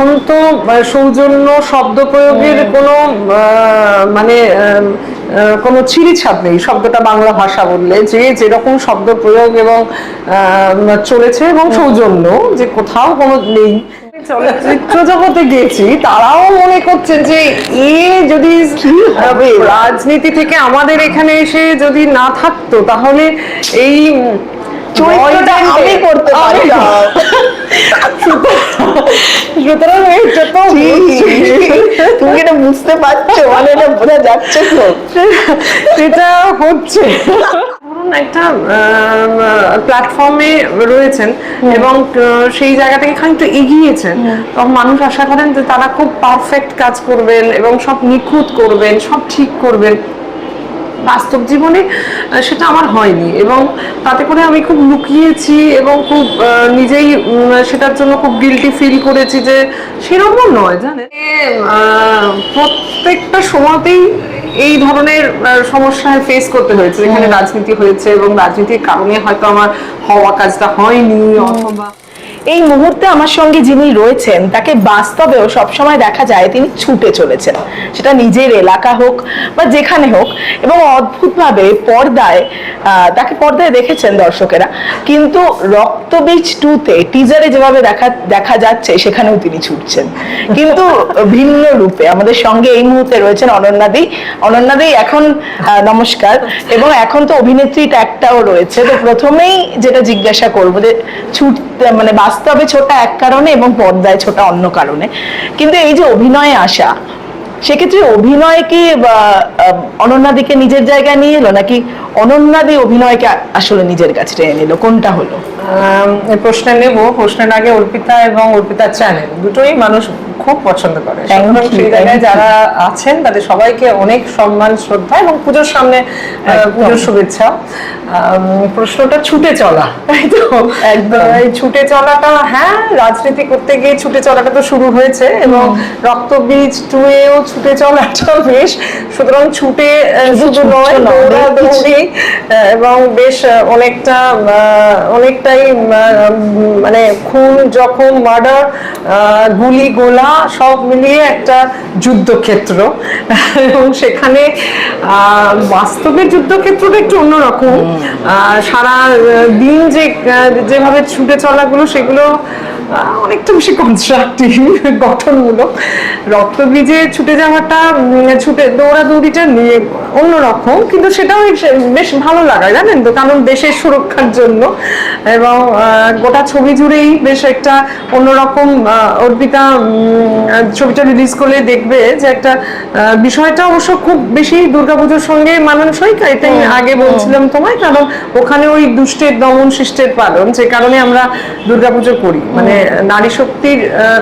এখন তো সৌজন্য শব্দ প্রয়োগের কোনো মানে কোনো ছিঁড়ি ছাপ নেই শব্দটা বাংলা ভাষা বললে। যে যেরকম শব্দ প্রয়োগ এবং চলেছে এবং সৌজন্য যে কোথাও কোনো নেই। চলচ্চিত্র জগতে গেছি তারাও মনে করছেন যে এ যদি? রাজনীতি থেকে আমাদের এখানে এসে যদি না থাকতো তাহলে এই চরিত্রটা আমি করতে পারতাম। সুতরাং এটা তো তুমি এটা বুঝতে পারছ মানে এটা বোঝা যাচ্ছে তো। সেটা হচ্ছে। একটা প্ল্যাটফর্মে রয়েছেন এবং সেই জায়গা থেকে খানিকটা এগিয়েছেন তখন মানুষ আশা করেন যে তারা খুব পারফেক্ট কাজ করবেন এবং সব নিখুঁত করবেন সব ঠিক করবেন। বাস্তব জীবনে সেটা আমার হয়নি। এবং তাতে করে আমি খুব লুকিয়েছি এবং খুব নিজেই সেটার জন্য খুব গিলটি ফিল করেছি যে সেরকমও নয় আহ, প্রত্যেকটা সময়তেই এই ধরনের সমস্যায় ফেস করতে হয়েছে। যেখানে রাজনীতি হয়েছে এবং রাজনীতির কারণে হয়তো আমার হওয়া কাজটা হয়নি অথবা এই মুহূর্তে আমার সঙ্গে যিনি রয়েছেন, তাকে বাস্তবেও সবসময় দেখা যায় তিনি ছুটে চলেছেন। সেটা নিজের এলাকা হোক বা যেখানে হোক, এবং অদ্ভুতভাবে পর্দায় তাকে পর্দায় দেখেছেন দর্শকেরা। কিন্তু রক্তবীজ টুতে টিজারে যেভাবে দেখা দেখা যাচ্ছে, সেখানেও তিনি ছুটছেন। কিন্তু ভিন্ন রূপে, আমাদের সঙ্গে এই মুহূর্তে রয়েছেন অনন্যাদি অনন্যাদি এখন নমস্কার। এবং এখন তো অভিনেত্রী ট্যাগটাও রয়েছে। তো প্রথমেই যেটা জিজ্ঞাসা করব যে ছুট মানে বাস্তবে ছোটা এক কারণে এবং পর্দায় ছোটা অন্য কারণে। কিন্তু এই যে অভিনয়ে আসা, সেক্ষেত্রে অভিনয় কি অনন্যাদিকে নিজের জায়গায় নিয়ে এলো নাকি অনন্যাদি অভিনয়কে আসলে নিজের কাছে টেনে নিল? কোনটা হলো? প্রশ্নে নেব। প্রশ্নের আগে অর্পিতা এবং অর্পিতার চ্যানেল দুটোই মানুষ খুব পছন্দ করে. যারা আছেন তাদের সবাইকে অনেক সম্মান শ্রদ্ধা এবং পুজোর সামনে পুজোর শুভেচ্ছা। প্রশ্নটা ছুটে চলা তাই তো? একদম। ছুটে চলাটা হ্যাঁ রাজনীতি করতে গিয়ে ছুটে চলাটা তো শুরু হয়েছে এবং রক্তবীজ টুয়েও ছুটে চলাটা বেশ সুতরাং ছুটে শুধু নয় দৌড়াদৌড়ি এবং বেশ অনেকটা অনেকটাই মানে খুন জখম মার্ডার গুলি গোলা সব মিলিয়ে একটা যুদ্ধক্ষেত্র। এবং সেখানে আহ, বাস্তবের যুদ্ধক্ষেত্রটা একটু অন্যরকম। সারা দিন যে যেভাবে ছুটে চলাগুলো সেগুলো অনেকটা বেশি কনস্ট্রাকটিভ গঠনমূলক। রক্তবীজে ছুটে যাওয়াটা ছুটে দৌড়াদৌড়িটা নিয়ে অন্যরকম কিন্তু সেটাও বেশ- ভালো লাগায় জানেন তো? কারণ দেশের সুরক্ষার জন্য। এবং গোটা ছবি জুড়েই বেশ একটা অন্যরকম অর্পিতা ছবিটা রিলিজ করলে দেখবে যে একটা আহ, বিষয়টা অবশ্য খুব বেশি দুর্গাপুজোর সঙ্গে মানানসই এটাই আগে বলছিলাম তোমায় কারণ ওখানে ওই দুষ্টের দমন শিষ্টের পালন যে কারণে আমরা দুর্গাপুজো করি। মানে নারী শক্তির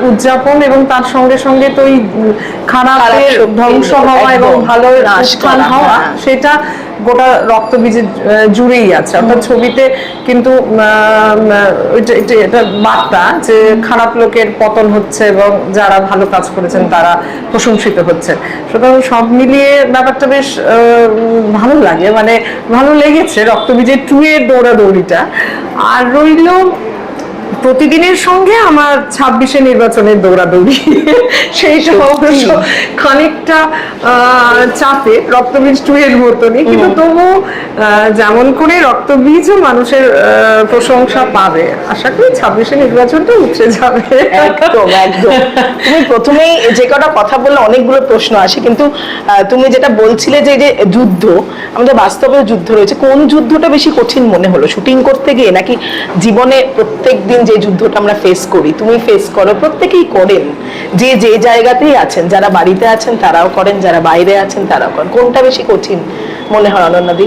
উদযাপন এবং তার সঙ্গে সঙ্গে তো ওই খারাপের ধ্বংস হওয়া এবং ভালো উত্থান হওয়া হ্যাঁ। সেটা গোটা রক্তবীজের আহ, জুড়েই আছে। অর্থাৎ ছবিতে কিন্তু এটা বার্তা যে খারাপ লোকের পতন হচ্ছে এবং যারা ভালো কাজ করেছেন তারা প্রশংসিত হচ্ছে সুতরাং সব মিলিয়ে ব্যাপারটা বেশ ভালো লাগে। মানে ভালো লেগেছে রক্তবীজের টুয়ের দৌড়াদৌড়িটা। আর রইল প্রতিদিনের সঙ্গে আমার ছাব্বিশে নির্বাচনের দৌড়াদৌড়ি। সেইটা অবশ্য খানিকটা চাপে রক্তবীজ টু এর মতনই কিন্তু তবু যেমন করে রক্তবীজও মানুষের প্রশংসা পাবে। আশা করি ছাব্বিশে নির্বাচনটা উঠে যাবে। একদম একদম। তুমি প্রথমেই যে কটা কথা বললে অনেকগুলো প্রশ্ন আসে। কিন্তু তুমি যেটা বলছিলে যে যে যুদ্ধ আমাদের বাস্তবে যুদ্ধ রয়েছে। কোন যুদ্ধটা বেশি কঠিন মনে হলো? শুটিং করতে গিয়ে নাকি জীবনে প্রত্যেক দিন যে যুদ্ধটা আমরা ফেস করি, তুমি ফেস করো, প্রত্যেকেই করেন। যে যে জায়গাতেই আছেন, যারা বাড়িতে আছেন, তারাও করেন, যারা বাইরে আছেন, তারাও করেন। কোনটা বেশি কঠিন মনে হয় অনন্যাদি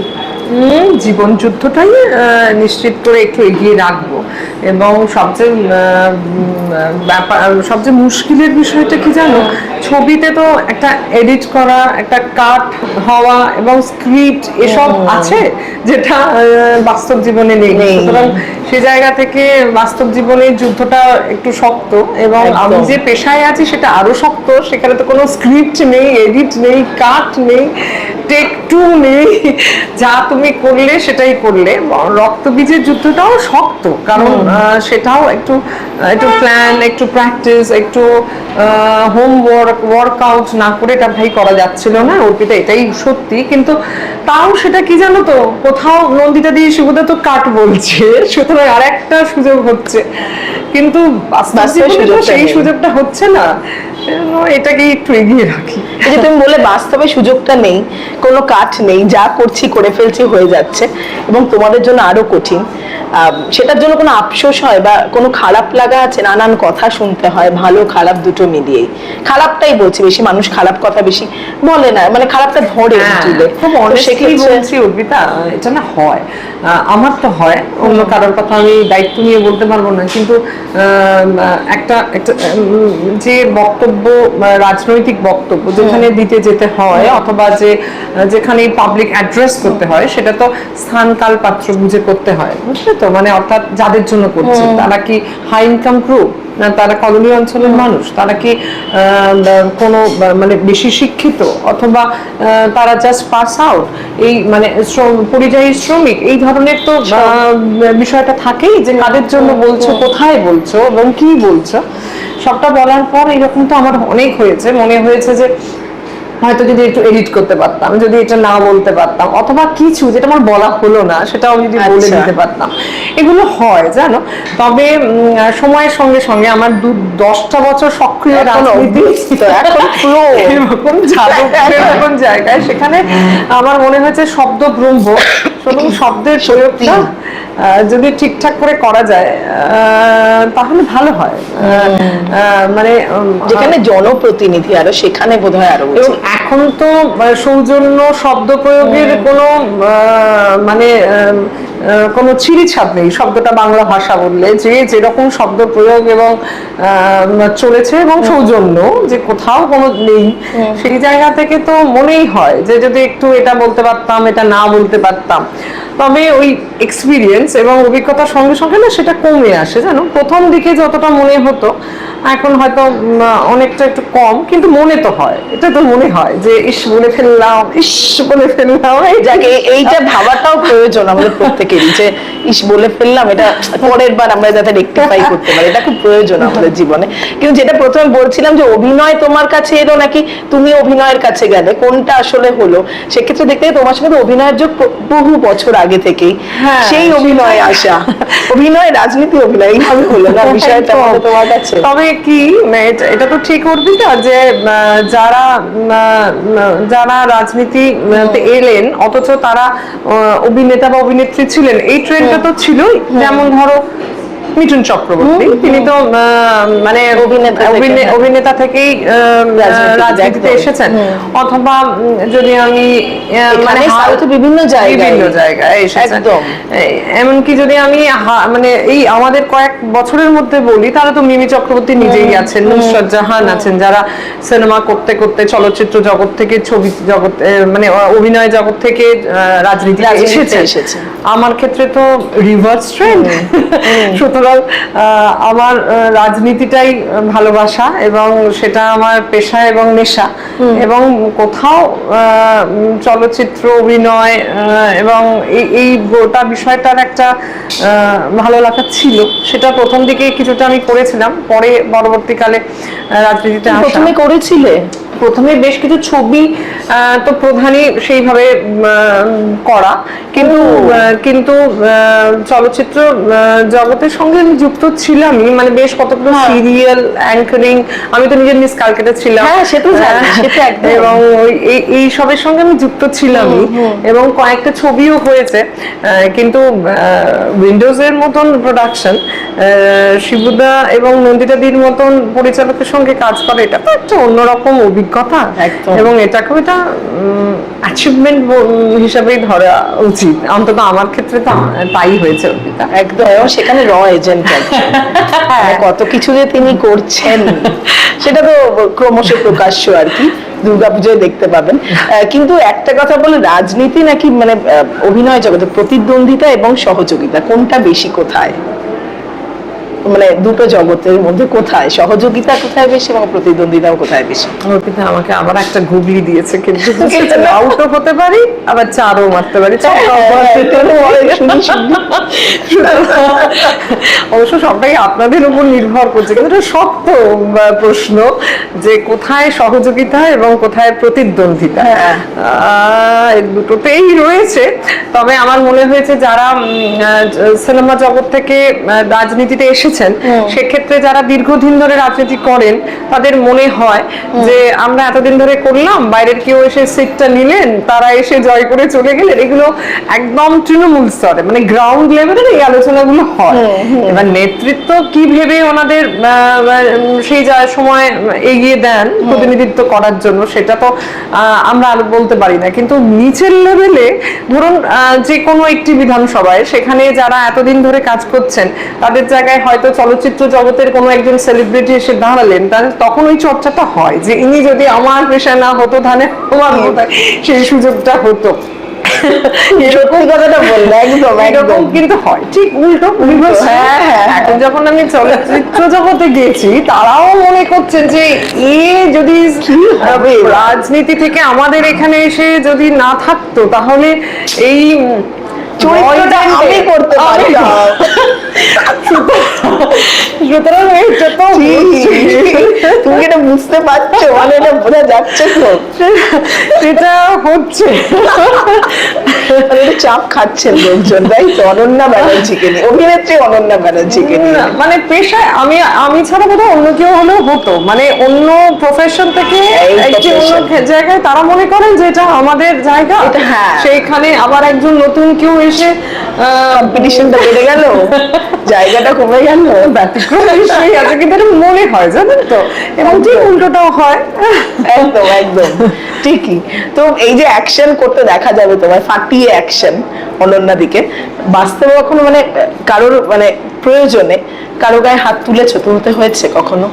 জীবন যুদ্ধটাই নিশ্চিত করে একটু এগিয়ে রাখব। এবং সবচেয়ে ব্যাপার, সবচেয়ে মুশকিলের বিষয়টা কি জানো? ছবিতে তো একটা এডিট করা একটা কাট হওয়া এবং স্ক্রিপ্ট এসব আছে যেটা বাস্তব জীবনে নেই। সুতরাং সে জায়গা থেকে বাস্তব জীবনের যুদ্ধটা একটু শক্ত এবং আমি যে পেশায় আছি সেটা আরও শক্ত। সেখানে তো কোনো স্ক্রিপ্ট নেই এডিট নেই কাট নেই টেক টু নেই। যা তুমি করলে সেটাই করলে। রক্তবীজের যুদ্ধটাও শক্ত। কারণ সেটাও একটু একটু প্ল্যান একটু প্র্যাকটিস একটু হোম ওয়ার্ক ওয়ার্কআউট না করে এটা ভাই করা যাচ্ছিল না অর্পিতা এটাই সত্যি। কিন্তু তাও সেটা কি জানো তো? কোথাও নন্দিতা দিয়ে শিবুদা তো কাট বলছে সুতরাং আর একটা সুযোগ হচ্ছে। কিন্তু সেই সুযোগটা হচ্ছে না। সেজন্য এটাকে একটু এগিয়ে রাখি? যে তুমি বলে বাস্তবে সুযোগটা নেই কোনো কাঠ নেই যা করছি করে ফেলছি হয়ে যাচ্ছে এবং তোমাদের জন্য আরও কঠিন। সেটার জন্য কোনো আফসোস হয় বা কোনো খারাপ লাগা আছে? নানান কথা শুনতে হয় ভালো খারাপ দুটো মিলিয়েই। খারাপটাই বলছি বেশি মানুষ খারাপ কথা বেশি বলে না মানে খারাপটা ধরে হ্যাঁ, তুলে খুব তো বলছি অর্পিতা এটা না হয়। আহ, আমার তো হয় অন্য কারোর কথা আমি দায়িত্ব নিয়ে বলতে পারব না কিন্তু আহ, একটা একটা যে বক্তব্য রাজনৈতিক বক্তব্য যেখানে দিতে যেতে হয় অথবা যে যেখানে পাবলিক অ্যাড্রেস করতে হয় সেটা তো স্থান কাল পাত্র বুঝে করতে হয় বুঝলে তো? মানে অর্থাৎ যাদের জন্য করছে। তারা কি হাই ইনকাম গ্রুপ না তারা কলোনি অঞ্চলের মানুষ? তারা কি কোনো মানে বেশি শিক্ষিত? অথবা তারা জাস্ট পাস আউট এই মানে পরিযায়ী শ্রমিক? এই ধরনের তো বিষয়টা থাকেই যে কাদের জন্য বলছো কোথায় বলছো এবং কি বলছো? সবটা বলার পর এরকম তো আমার অনেক হয়েছে। মনে হয়েছে যে হয়তো যদি একটু এডিট করতে পারতাম যদি এটা না বলতে পারতাম অথবা কিছু যেটা আমার বলা হলো না সেটাও যদি বলে আচ্ছা। দিতে পারতাম। এগুলো হয় জানো? তবে সময়ের সঙ্গে সঙ্গে আমার দু দশটা বছর সক্রিয় রাজনীতি এরকম জায়গায় সেখানে আমার মনে হয়েছে শব্দ ব্রহ্ম সুতরাং শব্দের প্রয়োগটা যদি ঠিকঠাক করে করা যায় আহ, তাহলে ভালো হয়। মানে যেখানে জনপ্রতিনিধি আরও সেখানে বোধ হয় আরও এবং এখন তো সৌজন্য শব্দ প্রয়োগের কোনো আহ, মানে কোনো ছিঁড়িছাপ নেই শব্দটা বাংলা ভাষা বললে যে যেরকম শব্দ প্রয়োগ এবং চলেছে এবং সৌজন্য যে কোথাও কোনো নেই সেই জায়গা থেকে তো মনেই হয় যে যদি একটু এটা বলতে পারতাম এটা না বলতে পারতাম। তবে ওই এক্সপিরিয়েন্স এবং অভিজ্ঞতার সঙ্গে সঙ্গে না সেটা কমে আসে জানো? প্রথম দিকে যতটা মনে হতো এখন হয়তো অনেকটা একটু কম কিন্তু মনে তো হয়। এটা তো মনে হয় যে ইস বলে ফেললাম ইস বলে ফেললাম। যাকে এইটা ভাবাটাও প্রয়োজন আমাদের প্রত্যেকেরই যে ইস বলে ফেললাম এটা পরের বার আমরা যাতে রেকটিফাই করতে পারি। এটা খুব প্রয়োজন আমাদের জীবনে। কিন্তু যেটা প্রথমে বলছিলাম যে অভিনয় তোমার কাছে এলো নাকি তুমি অভিনয়ের কাছে গেলে? কোনটা আসলে হলো? সেক্ষেত্রে দেখতে তোমার সঙ্গে অভিনয়ের যোগ বহু বছর আগে থেকেই। হ্যাঁ, সেই অভিনয় আসা অভিনয় রাজনীতি অভিনয় এইভাবে হলো না বিষয়টা তোমার কাছে? তবে কি? এটা- এটা তো ঠিক করবি না যে যারা যারা রাজনীতি এলেন অথচ তারা আহ, অভিনেতা বা অভিনেত্রী ছিলেন এই ট্রেন্ডটা তো ছিলই। যেমন ধরো মিঠুন চক্রবর্তী। তিনি তো মানে অভিনেতা থেকে, অভিনে-। অভিনেতা থেকেই রাজনীতিতে, এসেছেন। অথবা যদি আমি সাউথে বিভিন্ন জায়গায়। বিভিন্ন জায়গায় এসেছেন। এমনকি যদি আমি মানে এই আমাদের কয়েক বছরের মধ্যে বলি তাহলে তো মিমি চক্রবর্তী নিজেই আছেন নুসরাত জাহান আছেন যারা সিনেমা করতে করতে চলচ্চিত্র জগৎ থেকে ছবি জগৎ মানে অভিনয় জগৎ থেকে রাজনীতি এসেছেন। আমার ক্ষেত্রে তো রিভার্স ট্রেন্ড সুতরাং আহ, আমার রাজনীতিটাই ভালোবাসা এবং সেটা আমার পেশা এবং নেশা। এবং কোথাও চলচ্চিত্র অভিনয় এবং এই গোটা বিষয়টার একটা ভালো লাগা ছিল। সেটা প্রথম দিকে কিছুটা আমি করেছিলাম পরে পরবর্তীকালে রাজনীতিতে প্রথমে করেছিলে? প্রথমে বেশ কিছু ছবি আহ, তো প্রধানই সেইভাবে করা। কিন্তু কিন্তু আহ, চলচ্চিত্র জগতের সঙ্গে আমি যুক্ত ছিলামই মানে বেশ কতগুলো হ্যাঁ। সিরিয়াল অ্যাঙ্কারিং আমি তো নিজের মিস কালকেটা ছিলাম। হ্যাঁ, সে তো একদম। এবং এই- সবের সঙ্গে আমি যুক্ত ছিলামই এবং কয়েকটা ছবিও হয়েছে। কিন্তু উইন্ডোজের মতন প্রোডাকশন শিবুদা এবং নন্দিতাদির মতন পরিচালকের সঙ্গে কাজ করে এটা তো একটা অন্যরকম অভিজ্ঞতা। এবং এটাকেও এটা অ্যাচিভমেন্ট হিসাবেই ধরা উচিত। অন্তত আমার ক্ষেত্রে তো তাই হয়েছে অর্পিতা একদম সেখানে র এজেন্ট কত কিছু যে তিনি করছেন সেটা তো ক্রমশ প্রকাশ্য আর কি। দুর্গাপুজোয় দেখতে পাবেন। আহ, কিন্তু একটা কথা বলে রাজনীতি নাকি মানে অভিনয় জগতে প্রতিদ্বন্দ্বিতা এবং সহযোগিতা কোনটা বেশি কোথায়? মানে দুটো জগতের মধ্যে কোথায়? সহযোগিতা কোথায় বেশি এবং প্রতিদ্বন্দ্বিতাও কোথায় বেশি? অর্পিতা আমাকে আবার একটা গুগলি দিয়েছে কিন্তু আউটও হতে পারি আবার চারও মারতে পারি। হ্যাঁ, শুনি শুনি। অবশ্য সবটাই আপনাদের উপর নির্ভর করছে কিন্তু এটা শক্ত প্রশ্ন যে কোথায় সহযোগিতা এবং কোথায় প্রতিদ্বন্দ্বিতা। হ্যাঁ। আহ, দুটোতেই রয়েছে তবে আমার মনে হয়েছে যারা সিনেমা জগৎ থেকে রাজনীতিতে এসেছেন সেক্ষেত্রে যারা দীর্ঘদিন ধরে রাজনীতি করেন তাদের মনে হয় যে আমরা এতদিন ধরে করলাম বাইরের কেউ এসে সিটটা নিলেন তারা এসে জয় করে চলে গেলেন এগুলো একদম তৃণমূল স্তরে মানে গ্রাউন্ড লেভেলের এই আলোচনাগুলো হয়। এবার নেতৃত্ব কি ভেবে ওনাদের সেই যা সময় এগিয়ে দেন প্রতিনিধিত্ব করার জন্য সেটা তো আহ, আমরা আর বলতে পারি না। কিন্তু নিচের লেভেলে ধরুন আহ, যে কোনো একটি বিধানসভায় সেখানে যারা এতদিন ধরে কাজ করছেন তাদের জায়গায় হয়তো চলচ্চিত্র জগতের কোনো একজন সেলিব্রিটি এসে দাঁড়ালেন তাহলে তখন ওই চর্চাটা হয় যে ইনি যদি আমার পেশা না হতো তাহলে আমার সেই সুযোগটা হতো। সত্যি কথাটা বললে একদম এরকম কিন্তু হয়। ঠিক উল্টো হ্যাঁ, হ্যাঁ, এখন যখন আমি চলচ্চিত্র জগতে গেছি তারাও মনে করছেন যে এ যদি হবে? রাজনীতি থেকে আমাদের এখানে এসে যদি না থাকতো তাহলে এই চরিত্রটা আমি করতে পারতাম সুতরাং এইটা তো তুমি এটা বুঝতে পারছ মানে এটা বোঝা যাচ্ছে তো। সেটা হচ্ছে। মানে এটা চাপ খাচ্ছেন লোকজন তাই তো? অনন্যা ব্যানার্জিকে নিয়ে। অভিনেত্রী অনন্যা ব্যানার্জিকে নিয়ে। মানে পেশায় আমি আমি ছাড়া বোধহয় অন্য কেউ হলেও হতো। মানে অন্য প্রফেশন থেকে একটি অন্য জায়গায় তারা মনে করেন যে এটা আমাদের জায়গা। হ্যাঁ। সেইখানে আবার একজন নতুন কেউ এসে কম্পিটিশনটা বেড়ে গেল, জায়গাটা কমে গেল, ব্যতিক্রম নিশ্চয়ই আছে কিন্তু এটা মনে হয়, জানেন তো? এবং ঠিক উল্টোটাও হয়। একদম একদম। ঠিকই। তো এই যে অ্যাকশন করতে দেখা যাবে তোমার, ফাটিয়ে অ্যাকশন অনন্যা দিকে, বাস্তবে কখনো মানে কারোর মানে প্রয়োজনে কারও গায়ে হাত তুলেছো, তুলতে হয়েছে কখনো?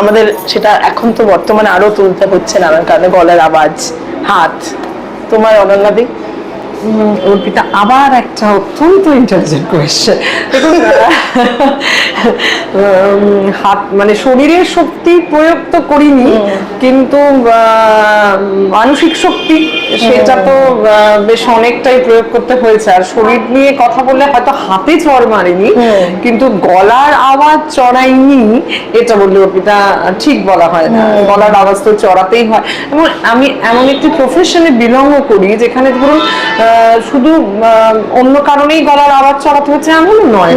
আমাদের সেটা এখন তো বর্তমানে আরও তুলতে হচ্ছে নানান কারণে, গলার আওয়াজ, হাত। তোমার অনন্যা দিক অর্পিতা আবার একটা অত্যন্ত ইন্টেলিজেন্ট কোয়েশ্চেন হাত মানে শরীরের শক্তি প্রয়োগ তো করিনি কিন্তু মানসিক শক্তি সেটা তো বেশ অনেকটাই প্রয়োগ করতে হয়েছে। আর শরীর নিয়ে কথা বললে হয়তো হাতে চড় মারেনি কিন্তু গলার আওয়াজ চড়াইনি এটা বললে অর্পিতা ঠিক বলা হয় না। গলার আওয়াজ তো চড়াতেই হয়। এবং আমি এমন একটি প্রফেশনে বিলং করি যেখানে ধরুন শুধু অন্য কারণেই গলার আওয়াজ চড়াতে হচ্ছে এমনও নয়।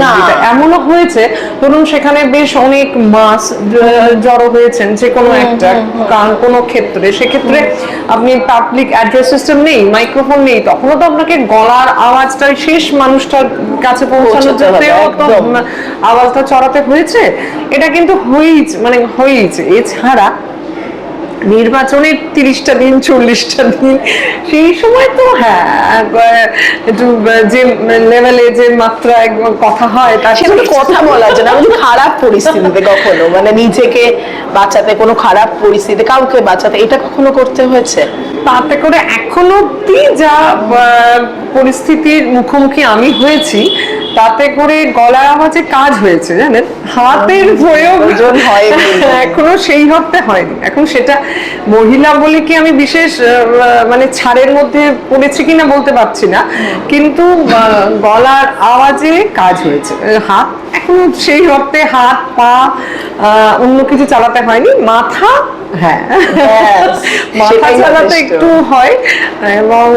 এমনও হয়েছে ধরুন সেখানে বেশ অনেক মাস জড়ো হয়েছেন যে কোনো একটা কোনো ক্ষেত্রে। সেক্ষেত্রে আপনি পাবলিক অ্যাড্রেস সিস্টেম নেই মাইক্রোফোন নেই তখনও তো আপনাকে গলার আওয়াজটাই শেষ মানুষটার কাছে পৌঁছানোর জন্যও তো আওয়াজটা চড়াতে হয়েছে। এটা কিন্তু হয়েইছে মানে হয়েইছে। এছাড়া নির্বাচনের তিরিশটা দিন চল্লিশটা দিন সেই সময় তো হ্যাঁ একটু যে লেভেলে যে মাত্রায় কথা হয় তার তো কথা বলা যায় না। আমি খারাপ পরিস্থিতিতে কখনো মানে নিজেকে বাঁচাতে কোনো খারাপ পরিস্থিতি কাউকে বাঁচাতে এটা কখনো করতে হয়েছে? তাতে করে এখনও অব্দি যা পরিস্থিতির মুখোমুখি আমি হয়েছি তাতে করে গলার আওয়াজে কাজ হয়েছে জানেন? হাতের প্রয়োগ প্রয়োজন এখনও সেই হতে হয়নি। এখন সেটা মহিলা বলে কি আমি বিশেষ মানে ছাড়ের মধ্যে পড়েছি কিনা বলতে পারছি না। কিন্তু গলার আওয়াজে কাজ হয়েছে। হাত এখন সেই অর্থে হাত পা অন্য কিছু চালাতে হয়নি। মাথা হ্যাঁ। মাথা চালাতে একটু হয় এবং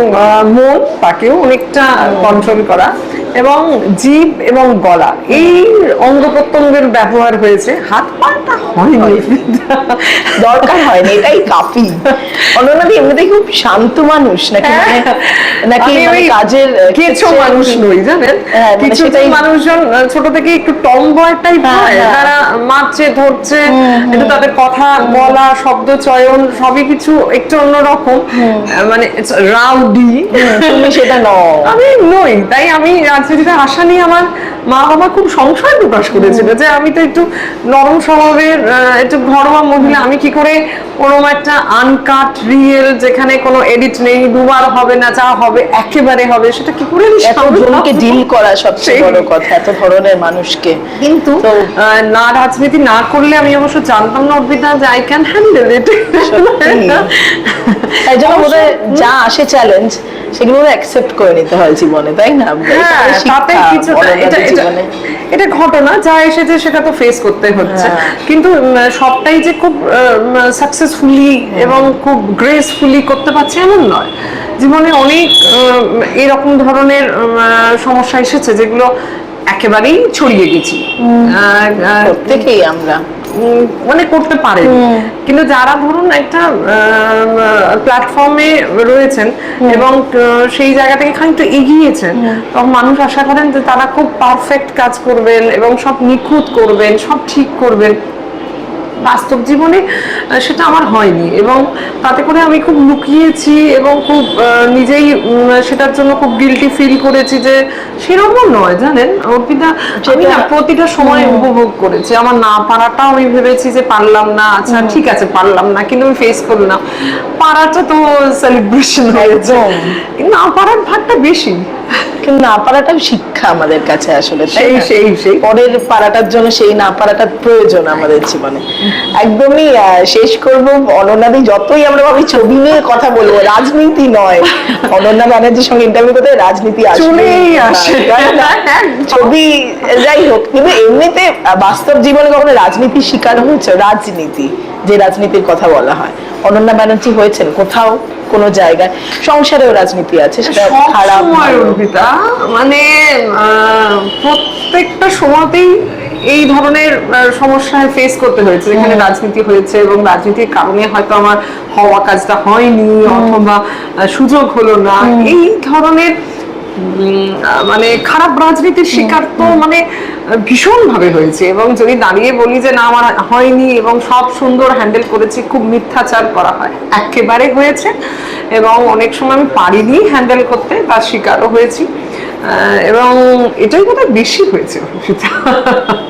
মন তাকেও অনেকটা কন্ট্রোল করা। এবং জিভ এবং গলা এই অঙ্গ প্রত্যঙ্গের ব্যবহার হয়েছে। হাত পাটা হয়নি। দরকার হয়নি এটাই কাফি। অনন্যাদি এমনিতে খুব শান্ত মানুষ নাকি মানে নাকি মানে কাজের ক্ষেত্রে- মানুষ নই জানেন? হ্যাঁ, মানে কিছু মানুষজন ছোট থেকে একটু টম বয় টাইপ হ্যাঁ, হয়। হ্যাঁ। তারা মারছে ধরছে একটু তাদের কথা বলা শব্দ চয়ন সবই কিছু একটু অন্যরকম। মানে রাউডি তুমি সেটা নও। আমি নই তাই আমি রাজনীতিতে আসা নিয়ে আমার মা বাবা খুব সংশয় প্রকাশ করেছিল যে আমি তো একটু নরম স্বভাবের একটু ঘরোয়া মহিলা আমি কি করে ওরকম একটা আনকাট রিয়েল যেখানে কোনো এডিট নেই দুবার হবে না যা হবে একেবারে হবে সেটা কি করে আমি এত সামলাবো? জনকে ডিল করা সবচেয়ে বড় কথা এত ধরনের মানুষকে। কিন্তু না রাজনীতি না করলে আমি অবশ্য জানতাম না অর্পিতা যে আই ক্যান হ্যান্ডেল ইট তাই জন্য বোধহয় যা আসে চ্যালেঞ্জ সেগুলো অ্যাকসেপ্ট করে নিতে হয় জীবনে তাই না? হ্যাঁ, তাতে কিছু এটা এটা ঘটনা যা এসেছে সেটা তো ফেস করতে হচ্ছে। হ্যাঁ। কিন্তু সবটাই যে খুব সাকসেসফুলি এবং খুব গ্রেসফুলি করতে পারছি এমন নয়। জীবনে অনেক এরকম ধরনের সমস্যা এসেছে যেগুলো একেবারেই ছড়িয়ে গেছি। প্রত্যেকেই আমরা। মানে করতে পারে। কিন্তু যারা ধরুন একটা প্ল্যাটফর্মে রয়েছেন এবং সেই জায়গা থেকে খানিকটা এগিয়েছেন তখন মানুষ আশা করেন যে তারা খুব পারফেক্ট কাজ করবেন এবং সব নিখুঁত করবেন সব ঠিক করবেন। বাস্তব জীবনে সেটা আমার হয়নি। এবং তাতে করে আমি খুব লুকিয়েছি এবং খুব নিজেই সেটার জন্য খুব গিলটি ফিল করেছি যে সেরকম নয় জানেন? অর্পিতা আমি না প্রতিটা সময় উপভোগ করেছি। আমার না পারাটাও আমি ভেবেছি যে পারলাম না। আচ্ছা ঠিক আছে পারলাম না কিন্তু আমি ফেস করলাম। পারাটা তো সেলিব্রেশন হয়েছে না পারার ভাগটা বেশি। কিন্তু না পারাটাও শিক্ষা আমাদের কাছে আসলে সেই সেই সেই। পরের পারাটার জন্য সেই না পারাটার প্রয়োজন আমাদের জীবনে। একদমই শেষ করব অনন্যাদি যতই আমরা ভাবি ছবি নিয়ে কথা বলব রাজনীতি নয়। অনন্যা ব্যানার্জির সঙ্গে ইন্টারভিউ করতে রাজনীতি আসবে। চলেই আসে। ছবি যাই হোক কিন্তু এমনিতে বাস্তব জীবনে কখনো রাজনীতি শিকার হয়েছে? রাজনীতি। যে রাজনীতির কথা বলা হয়। অনন্যা ব্যানার্জি হয়েছেন কোথাও কোনো জায়গায়। সংসারেও রাজনীতি আছে সেটা খারাপ মানে প্রত্যেকটা সময়তেই এই ধরনের সমস্যায় ফেস করতে হয়েছে। যেখানে রাজনীতি হয়েছে এবং রাজনীতির কারণে হয়তো আমার হওয়া কাজটা হয়নি অথবা সুযোগ হলো না। এই ধরনের মানে খারাপ রাজনীতির শিকার তো মানে ভীষণ ভাবে হয়েছে। এবং যদি দাঁড়িয়ে বলি যে না আমার হয়নি এবং সব সুন্দর হ্যান্ডেল করেছি খুব মিথ্যাচার করা হয়। একেবারে হয়েছে। এবং অনেক সময় আমি পারিনি হ্যান্ডেল করতে তার শিকারও হয়েছি। এবং এটাই বোধহয় বেশি হয়েছে।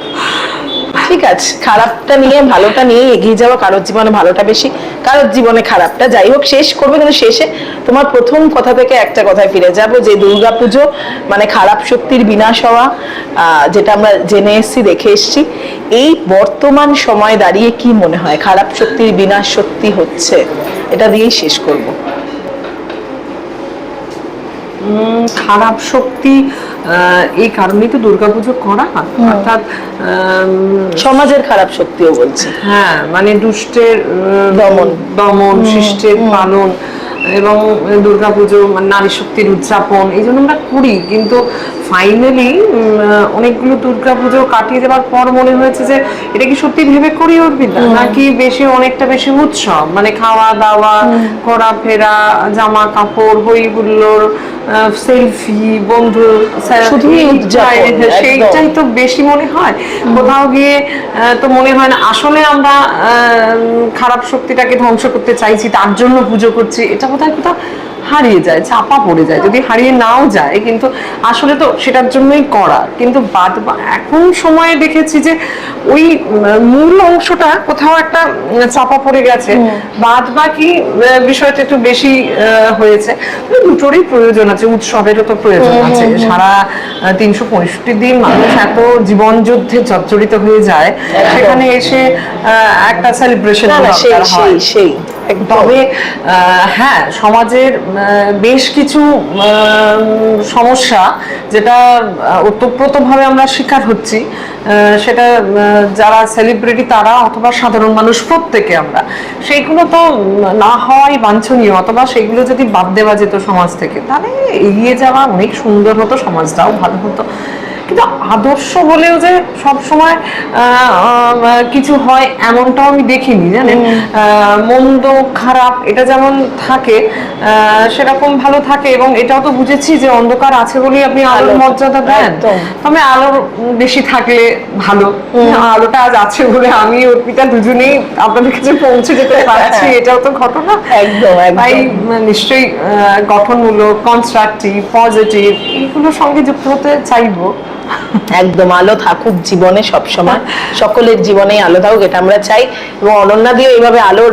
ঠিক আছে, খারাপটা নিয়ে, ভালোটা নিয়ে এগিয়ে যাওয়া, কারোর জীবনে ভালোটা বেশি, কারোর জীবনে খারাপটা, যাই হোক, শেষ করবে, কিন্তু শেষে তোমার প্রথম কথা থেকে একটা কথায় ফিরে যাব, যে দুর্গাপুজো মানে খারাপ শক্তির বিনাশ হওয়া যেটা আমরা জেনে এসেছি, দেখে এসেছি, এই বর্তমান সময় দাঁড়িয়ে কি মনে হয়? খারাপ শক্তির বিনাশ সত্যি হচ্ছে? এটা দিয়েই শেষ করব। খারাপ শক্তি এই কারণেই তো দুর্গাপুজো করা অর্থাৎ সমাজের খারাপ শক্তিও বলছে। হ্যাঁ মানে দুষ্টের দমন। দমন শিষ্টের পালন এবং দুর্গাপুজো মানে নারী শক্তির উদযাপন এই জন্য আমরা করি। কিন্তু ফাইনালি অনেকগুলো দুর্গাপুজো কাটিয়ে যাওয়ার পর মনে হয়েছে যে এটা কি সত্যি ভেবে করি অর্পিতা নাকি বেশি অনেকটা বেশি উৎসব? মানে খাওয়া দাওয়া ঘোরাফেরা জামা কাপড় হই হুল্লোড় সেলফি বন্ধু একদম। সেইটাই তো বেশি মনে হয়। কোথাও গিয়ে তো মনে হয় না আসলে আমরা আহ, খারাপ শক্তিটাকে ধ্বংস করতে চাইছি তার জন্য পুজো করছি এটা কোথায় কোথাও হারিয়ে যায় চাপা পড়ে যায় যদি হারিয়ে নাও যায় কিন্তু আসলে তো সেটার জন্যই করা। কিন্তু বাদ এখন সময়ে দেখেছি যে ওই মূল অংশটা কোথাও একটা চাপা পড়ে গেছে। বাদ বাকি বিষয়টা একটু বেশি হয়েছে। দুটোরই প্রয়োজন আছে উৎসবেরও তো প্রয়োজন আছে। সারা তিনশো পঁয়ষট্টি দিন মানুষ এত জীবন যুদ্ধে জর্জরিত হয়ে যায় সেখানে এসে আহ, একটা সেলিব্রেশন সেই সেই। তবে হ্যাঁ সমাজের বেশ কিছু সমস্যা যেটা ওতপ্রোতভাবে আমরা শিকার হচ্ছি সেটা যারা সেলিব্রিটি তারা অথবা সাধারণ মানুষ প্রত্যেকে আমরা, সেইগুলো তো না হওয়াই বাঞ্ছনীয়, অথবা সেগুলো যদি বাদ দেওয়া যেত সমাজ থেকে, তাহলে এগিয়ে যাওয়া অনেক সুন্দর হতো, সমাজটাও ভালো হতো। কিন্তু আদর্শ বলেও যে সব সময় কিছু হয় এমনটাও আমি দেখিনি জানেন? মন্দ খারাপ এটা যেমন থাকে সেরকম ভালো থাকে এবং এটাও তো বুঝেছি যে অন্ধকার আছে বলেই আপনি আলোর মর্যাদা দেন। তবে আলোর বেশি থাকলে ভালো। আলোটা আজ আছে বলে আমি অর্পিতা দুজনেই আপনাদের কাছে পৌঁছে যেতে পারছি এটাও তো ঘটনা। একদম। তাই নিশ্চয়ই গঠনমূলক কনস্ট্রাকটিভ পজিটিভ এইগুলোর সঙ্গে যুক্ত হতে চাইব। একদম আলো থাকুক জীবনে সবসময়। সকলের জীবনেই আলো থাকুক এটা আমরা চাই। এবং অনন্যা দিও এইভাবে আলোর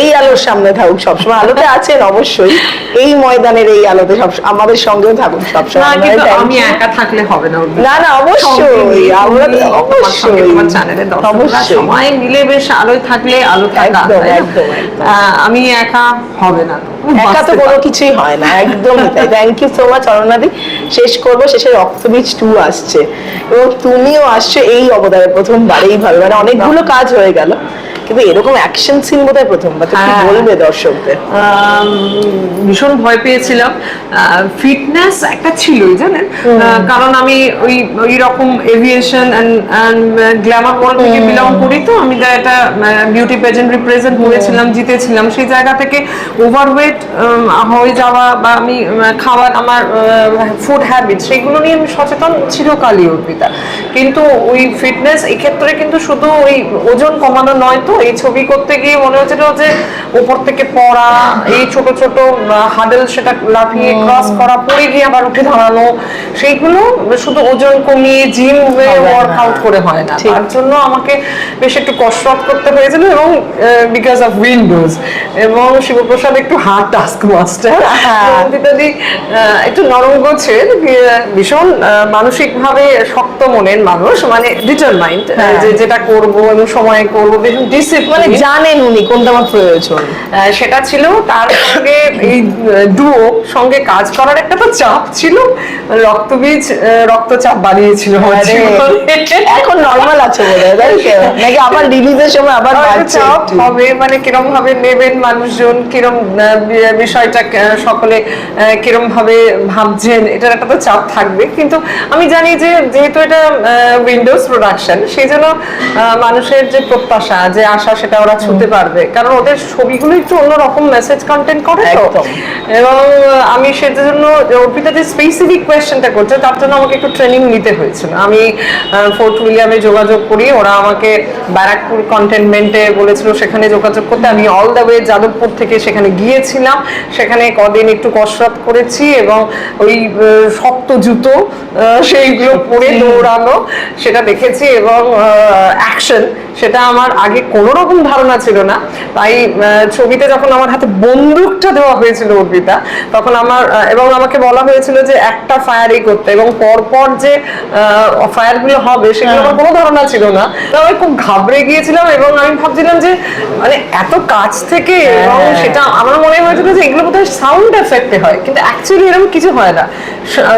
এই আলোর সামনে থাকুক সবসময়। আলোতে আছেন অবশ্যই। এই ময়দানের এই আলোতে সব আমাদের সঙ্গেও থাকুক সবসময়। আমি একা থাকলে হবে না না না অবশ্যই। আমরা অবশ্যই। মিলে বেশ আলোয় থাকলে আলো থাকা আমি একা হবে না। একা তো কোনো কিছুই হয় না একদমই তাই। থ্যাংক ইউ সো মাচ অরণাদি। শেষ করব শেষে রক্তবীজ টু আসছে। এবং তুমিও আসছো এই অবদানে প্রথমবার এইভাবে মানে অনেকগুলো কাজ হয়ে গেল। কিন্তু এরকম অ্যাকশন সিন বোধহয় প্রথমবার তো কি হ্যাঁ। বলবে দর্শকদের? ভীষণ ভয় পেয়েছিলাম। ফিটনেস একটা ছিলই জানেন? কারণ আমি ওই ওই রকম এভিয়েশন গ্ল্যামার ওয়ার্ল্ড থেকে বিলং করি তো। আমি একটা বিউটি পেজেন্ট রিপ্রেজেন্ট করেছিলাম জিতেছিলাম। সেই জায়গা থেকে ওভারওয়েট হয়ে যাওয়া বা আমি খাবার আমার ফুড হ্যাবিট সেগুলো নিয়ে আমি সচেতন চিরকালই অর্পিতা। কিন্তু ওই ফিটনেস এক্ষেত্রে কিন্তু শুধু ওই ওজন কমানো নয় তো এই ছবি করতে গিয়ে মনে হচ্ছিল যে উপর থেকে পড়া এই ছোট ছোট হাডেল সেটা লাফিয়ে ক্রস করা পড়ে গিয়ে আবার উঠে দাঁড়ানো সেইগুলো শুধু ওজন কমিয়ে জিম। ওয়ার্কআউট করে হয় না তার জন্য আমাকে বেশ একটু কসরত করতে হয়েছিল এবং বিকজ অফ উইন্ডোজ এবং শিবপ্রসাদ একটু হার্ড টাস্ক মাস্টার। ইত্যাদি একটু নরম গোছের ভীষণ মানসিক ভাবে শক্ত মনের মানুষ মানে ডিটারমাইন্ড হ্যাঁ। যে যেটা করব এবং সময় করব ভীষণ মানে জানেন উনি কোনটা আমার প্রয়োজন? সেটা ছিল তার সঙ্গে এই ডুও সঙ্গে কাজ করার একটা তো চাপ ছিল। রক্তবীজ রক্তচাপ বাড়িয়েছিল। এখন নর্মাল আছে হয়? নাকি আবার রিলিজের সময় আবার চাপ হবে মানে কিরম ভাবে নেবেন মানুষজন কিরম বিষয়টা সকলে কিরম ভাবে ভাবছেন এটার একটা তো চাপ থাকবে। কিন্তু আমি জানি যে যেহেতু এটা উইন্ডোজ প্রোডাকশন সেই জন্য মানুষের যে প্রত্যাশা যে আশা সেটা ওরা ছুতে পারবে। কারণ ওদের ছবিগুলো একটু অন্যরকম মেসেজ কন্টেন্ট করে তো। এবং আমি সেজন্য অর্পিতা যে স্পেসিফিক কোয়েশ্চেনটা করছে তার জন্য আমাকে একটু ট্রেনিং নিতে হয়েছিল। আমি ফোর্ট উইলিয়ামে যোগাযোগ করি ওরা আমাকে ব্যারাকপুর কন্টেনমেন্টে বলেছিল সেখানে যোগাযোগ করতে। আমি অল দ্য ওয়ে যাদবপুর থেকে সেখানে গিয়েছিলাম। সেখানে কদিন একটু কসরত করেছি এবং ওই শক্ত জুতো সেইগুলো পরে দৌড়ানো সেটা দেখেছি এবং অ্যাকশন সেটা আমার আগে কোনো রকম ধারণা ছিল না। তাই ছবিতে যখন আমার হাতে বন্দুকটা দেওয়া হয়েছিল অর্পিতা তখন আমার এবং আমাকে বলা হয়েছিল যে একটা ফায়ারই করতে এবং পরপর যে ফায়ারগুলো হবে সেগুলো আমার কোনো ধারণা ছিল না। তো আমি খুব ঘাবড়ে গিয়েছিলাম এবং আমি ভাবছিলাম যে মানে এত কাছ থেকে এবং হ্যাঁ। সেটা আমার মনে হয়েছিল যে এগুলো বোধহয় সাউন্ড এফেক্টে হয় কিন্তু অ্যাকচুয়ালি এরকম কিছু হয় না।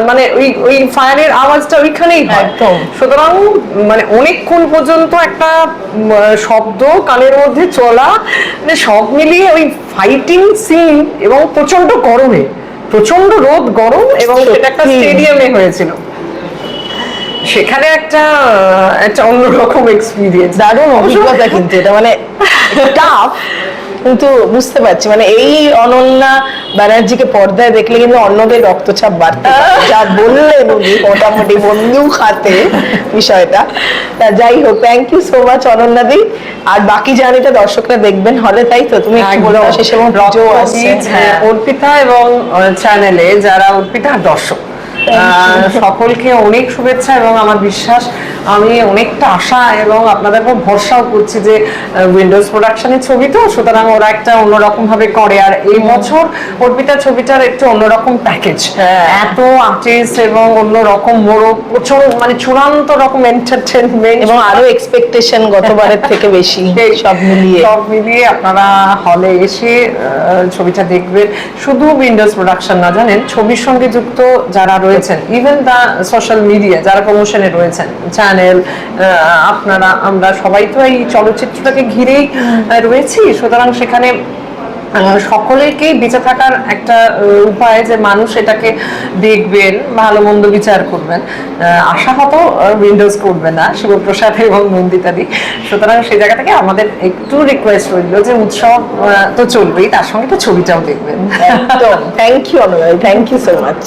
মানে ওই ওই ফায়ারের আওয়াজটা ওইখানেই হয়। সুতরাং মানে অনেকক্ষণ পর্যন্ত একটা শব্দ কানের মধ্যে চলা মানে সব মিলিয়ে ওই ফাইটিং সিন এবং প্রচণ্ড গরমে প্রচণ্ড রোদ গরম এবং সেটা একটা। স্টেডিয়ামে হয়েছিল সেখানে একটা একটা অন্যরকম এক্সপিরিয়েন্স দারুণ অভিজ্ঞতা কিন্তু এটা মানে টাফ কিন্তু বুঝতে পারছি। মানে এই অনন্যা ব্যানার্জিকে পর্দায় দেখলে কিন্তু অন্যদের রক্তচাপ বাড়তে। যা বললেন উনি মোটামুটি বন্ধু খাতে বিষয়টা। তা যাই হোক thank you so much Ananya দি। আর বাকি জার্নিটা দর্শকরা দেখবেন হলে তাই তো? তুমি একটু বলে দাও এবং হ্যাঁ, অর্পিতা এবং চ্যানেলে যারা অর্পিতার দর্শক। সকলকে অনেক শুভেচ্ছা এবং আমার বিশ্বাস আমি অনেকটা আশা এবং আপনাদের উপর ভরসাও করছি যে উইন্ডোজ প্রোডাকশনের ছবি তো সুতরাং ওরা একটা অন্যরকম ভাবে করে। আর এই বছর অর্পিতা ছবিটার একটু অন্যরকম প্যাকেজ। এত আর্টিস্ট এবং অন্যরকম বড় প্রচুর মানে চূড়ান্ত রকম এন্টারটেনমেন্ট এবং আরও এক্সপেকটেশন গতবারের থেকে বেশি সব মিলিয়ে। সব মিলিয়ে আপনারা হলে এসে ছবিটা দেখবেন। শুধু উইন্ডোজ প্রোডাকশন না জানেন ছবির সঙ্গে যুক্ত যারা রয়েছেন ইভেন দা সোশ্যাল মিডিয়া যারা প্রমোশনে রয়েছেন চ্যানেল আপনারা আমরা সবাই তো এই চলচ্চিত্রটাকে ঘিরেই রয়েছি। সুতরাং সেখানে আহ, সকলেরকেই বেঁচে থাকার একটা উপায় যে মানুষ এটাকে দেখবেন ভালো মন্দ বিচার করবেন। আশাহত উইন্ডোজ করবে না শিবপ্রসাদ এবং নন্দিতাদি সুতরাং সেই জায়গা থেকে আমাদের একটু রিকোয়েস্ট রইল যে উৎসব তো চলবেই তার সঙ্গে তো ছবিটাও দেখবেন। Thank you Anurag. Thank you so much